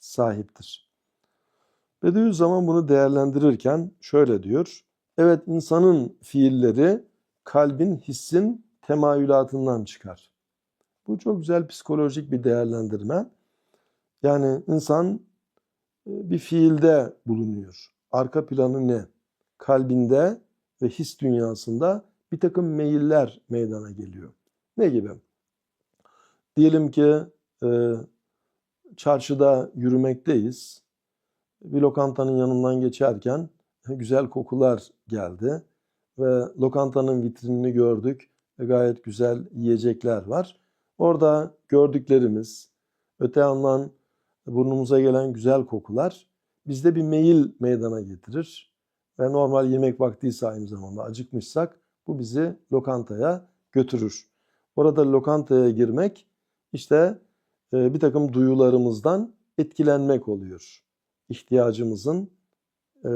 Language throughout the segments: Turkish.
sahiptir. Bediüzzaman bunu değerlendirirken şöyle diyor. Evet insanın fiilleri kalbin hissin temayülatından çıkar. Bu çok güzel psikolojik bir değerlendirme. Yani insan e, bir fiilde bulunuyor. Arka planı ne? Kalbinde ve his dünyasında bir takım meyiller meydana geliyor. Ne gibi? Diyelim ki e, çarşıda yürümekteyiz. Bir lokantanın yanından geçerken güzel kokular geldi ve lokantanın vitrinini gördük ve gayet güzel yiyecekler var. Orada gördüklerimiz, öte yandan burnumuza gelen güzel kokular bizde bir meyil meydana getirir. Ve normal yemek vaktiyse aynı zamanda acıkmışsak bu bizi lokantaya götürür. Orada lokantaya girmek işte e, bir takım duyularımızdan etkilenmek oluyor. İhtiyacımızın e,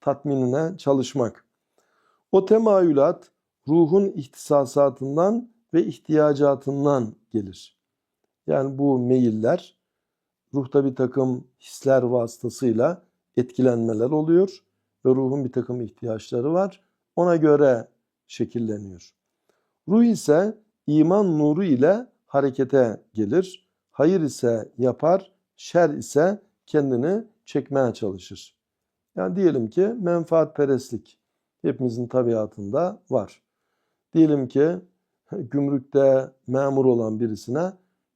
tatminine çalışmak. O temayülat ruhun ihtisasatından ve ihtiyacatından gelir. Yani bu meyiller ruhta bir takım hisler vasıtasıyla etkilenmeler oluyor ve ruhun bir takım ihtiyaçları var. Ona göre şekilleniyor. Ruh ise iman nuru ile harekete gelir. Hayır ise yapar, şer ise kendini çekmeye çalışır. Yani diyelim ki menfaatperestlik hepimizin tabiatında var. Diyelim ki gümrükte memur olan birisine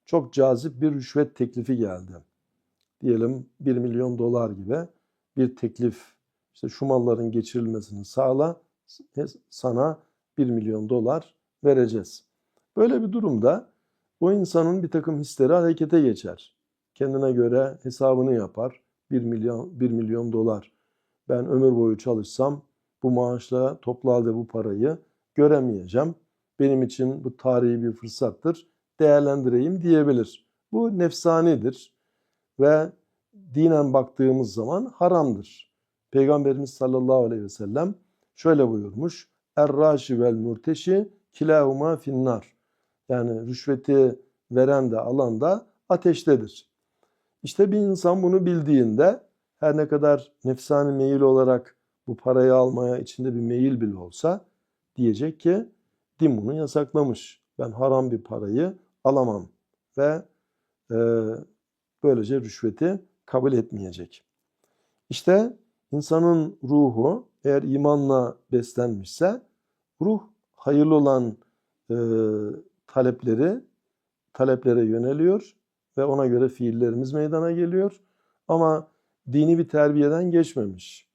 çok cazip bir rüşvet teklifi geldi. Diyelim 1 milyon dolar gibi bir teklif. İşte şu malların geçirilmesini sağla sana 1 milyon dolar vereceğiz. Böyle bir durumda o insanın bir takım hisleri harekete geçer. Kendine göre hesabını yapar. 1 milyon 1 milyon dolar. Ben ömür boyu çalışsam bu maaşla toplu halde bu parayı göremeyeceğim. Benim için bu tarihi bir fırsattır. Değerlendireyim diyebilir. Bu nefsanidir ve dinen baktığımız zaman haramdır. Peygamberimiz sallallahu aleyhi ve sellem şöyle buyurmuş. Er-raşi vel murteşi kilahuma finnar. Yani rüşveti veren de alan da ateştedir. İşte bir insan bunu bildiğinde her ne kadar nefsani meyil olarak bu parayı almaya içinde bir meyil bile olsa diyecek ki din bunu yasaklamış. Ben haram bir parayı alamam ve e, böylece rüşveti kabul etmeyecek. İşte insanın ruhu eğer imanla beslenmişse ruh hayırlı olan e, talepleri taleplere yöneliyor ve ona göre fiillerimiz meydana geliyor. Ama dini bir terbiyeden geçmemiş.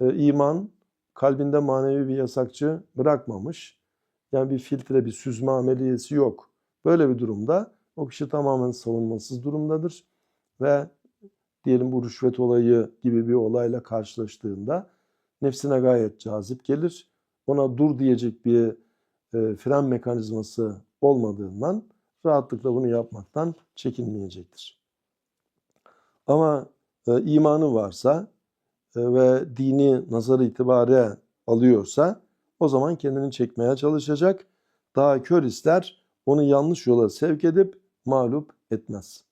E, iman kalbinde manevi bir yasakçı bırakmamış. Yani bir filtre, bir süzme ameliyesi yok. Böyle bir durumda o kişi tamamen savunmasız durumdadır ve diyelim bu rüşvet olayı gibi bir olayla karşılaştığında nefsine gayet cazip gelir. Ona dur diyecek bir e, fren mekanizması olmadığından rahatlıkla bunu yapmaktan çekinmeyecektir. Ama e, imanı varsa e, ve dini nazar itibare alıyorsa o zaman kendini çekmeye çalışacak. Daha kör ister onu yanlış yola sevk edip mağlup etmez.